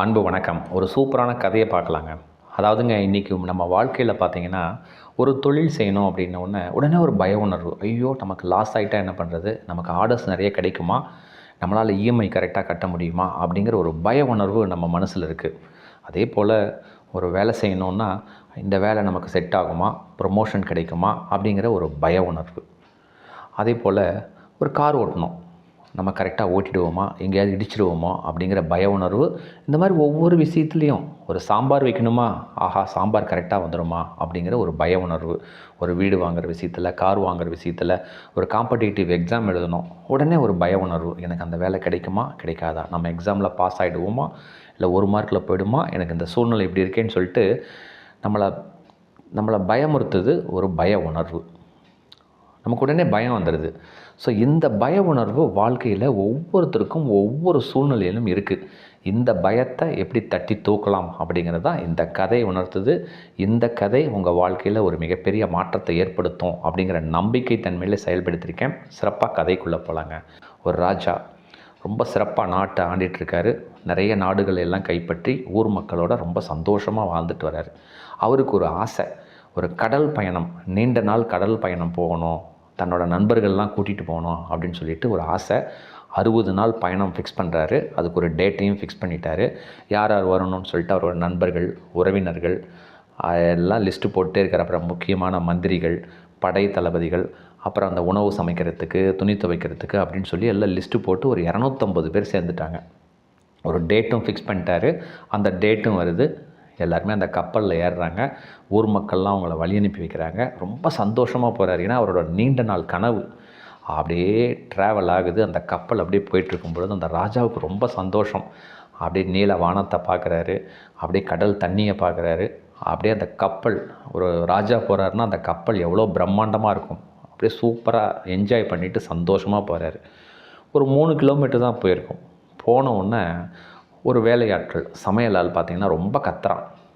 அன்பு வணக்கம். ஒரு சூப்பரான கதையை பார்க்கலாங்க. அதாவதுங்க இன்றைக்கி நம்ம வாழ்க்கையில் பார்த்தீங்கன்னா ஒரு தொழில் செய்யணும் அப்படின்ன உடனே உடனே ஒரு பய உணர்வு. ஐயோ நமக்கு லாஸ் ஆகிட்டா என்ன பண்ணுறது நமக்கு ஆர்டர்ஸ் நிறைய கிடைக்குமா? நம்மளால் இஎம்ஐ கரெக்டாக கட்ட முடியுமா? அப்படிங்கிற ஒரு பய உணர்வு நம்ம மனசில் இருக்குது அதே போல் ஒரு வேலை செய்யணுன்னா இந்த வேலை நமக்கு செட் ஆகுமா? ப்ரொமோஷன் கிடைக்குமா? அப்படிங்கிற ஒரு பய உணர்வு. அதே போல் ஒரு கார் ஓட்டணும். நம்ம கரெக்டாக ஓட்டிடுவோமா? எங்கேயாவது இடிச்சிடுவோமா? அப்படிங்கிற பய உணர்வு இந்த மாதிரி ஒவ்வொரு விஷயத்துலேயும் ஒரு சாம்பார் வைக்கணுமா? ஆஹா சாம்பார் கரெக்டாக வந்துடுமா? அப்படிங்கிற ஒரு பய உணர்வு. ஒரு வீடு வாங்குற விஷயத்தில் கார் வாங்குற விஷயத்தில் ஒரு காம்படிட்டிவ் எக்ஸாம் எழுதணும். உடனே ஒரு பய உணர்வு. எனக்கு அந்த வேலை கிடைக்குமா? கிடைக்காதா? நம்ம எக்ஸாமில் பாஸ் ஆகிடுவோமா இல்லை ஒரு மார்க்கில் போயிடுமா? எனக்கு இந்த சூழ்நிலை இப்படி இருக்கேன்னு சொல்லிட்டு நம்மளை நம்மளை பயமுறுத்துது ஒரு பய உணர்வு. நமக்கு உடனே பயம் வந்துடுது ஸோ இந்த பய உணர்வு வாழ்க்கையில் ஒவ்வொருத்தருக்கும் ஒவ்வொரு சூழ்நிலையிலும் இருக்குது இந்த பயத்தை எப்படி தட்டி தூக்கலாம் அப்படிங்கிறது தான் இந்த கதை உணர்த்துது. இந்த கதை உங்கள் வாழ்க்கையில் ஒரு மிகப்பெரிய மாற்றத்தை ஏற்படுத்தும் அப்படிங்கிற நம்பிக்கை தன்மையில் செயல்படுத்தியிருக்கேன் சிறப்பாக கதைக்குள்ளே போகலாங்க ஒரு ராஜா ரொம்ப சிறப்பாக நாட்டை ஆண்டிட்டுருக்காரு நிறைய நாடுகள் எல்லாம் கைப்பற்றி ஊர் மக்களோட ரொம்ப சந்தோஷமாக வாழ்ந்துட்டு வர்றாரு. அவருக்கு ஒரு ஆசை ஒரு கடல் பயணம் நீண்ட நாள் கடல் பயணம் போகணும். தன்னோட நண்பர்கள்லாம் கூட்டிகிட்டு போகணும் அப்படின்னு சொல்லிட்டு ஒரு ஆசை. அறுபது நாள் பயணம் ஃபிக்ஸ் பண்ணுறாரு அதுக்கு ஒரு டேட்டையும் ஃபிக்ஸ் பண்ணிட்டாரு. யார் யார் வரணும்னு சொல்லிட்டு அவரோட நண்பர்கள் உறவினர்கள் எல்லாம் லிஸ்ட்டு போட்டே இருக்கிற அப்புறம் முக்கியமான மந்திரிகள் படை தளபதிகள் அப்புறம் அந்த உணவு சமைக்கிறதுக்கு துணி துவைக்கிறதுக்கு அப்படின்னு சொல்லி எல்லாம் லிஸ்ட்டு போட்டு ஒரு இரநூத்தம்பது பேர் சேர்ந்துட்டாங்க. ஒரு டேட்டும் ஃபிக்ஸ் பண்ணிட்டாரு. அந்த டேட்டும் வருது. எல்லாருமே அந்த கப்பலில் ஏறுறாங்க. ஊர் மக்கள்லாம் அவங்கள வழி அனுப்பி வைக்கிறாங்க. ரொம்ப சந்தோஷமாக போகிறாரு ஏன்னா அவரோட நீண்ட நாள் கனவு. அப்படியே ட்ராவல் ஆகுது. அந்த கப்பல் அப்படியே போயிட்டுருக்கும் பொழுது அந்த ராஜாவுக்கு ரொம்ப சந்தோஷம். அப்படியே நீல வானத்தை பார்க்குறாரு. அப்படியே கடல் தண்ணியை பார்க்குறாரு. அப்படியே அந்த கப்பல் ஒரு ராஜா போகிறாருன்னா அந்த கப்பல் எவ்வளோ பிரம்மாண்டமாக இருக்கும். அப்படியே சூப்பராக என்ஜாய் பண்ணிவிட்டு சந்தோஷமாக போகிறாரு ஒரு மூணு கிலோமீட்டர் தான் போயிருக்கும். போன உடனே ஒரு வேலையாட்கள் சமையலால் பார்த்தீங்கன்னா ரொம்ப கத்துறான்.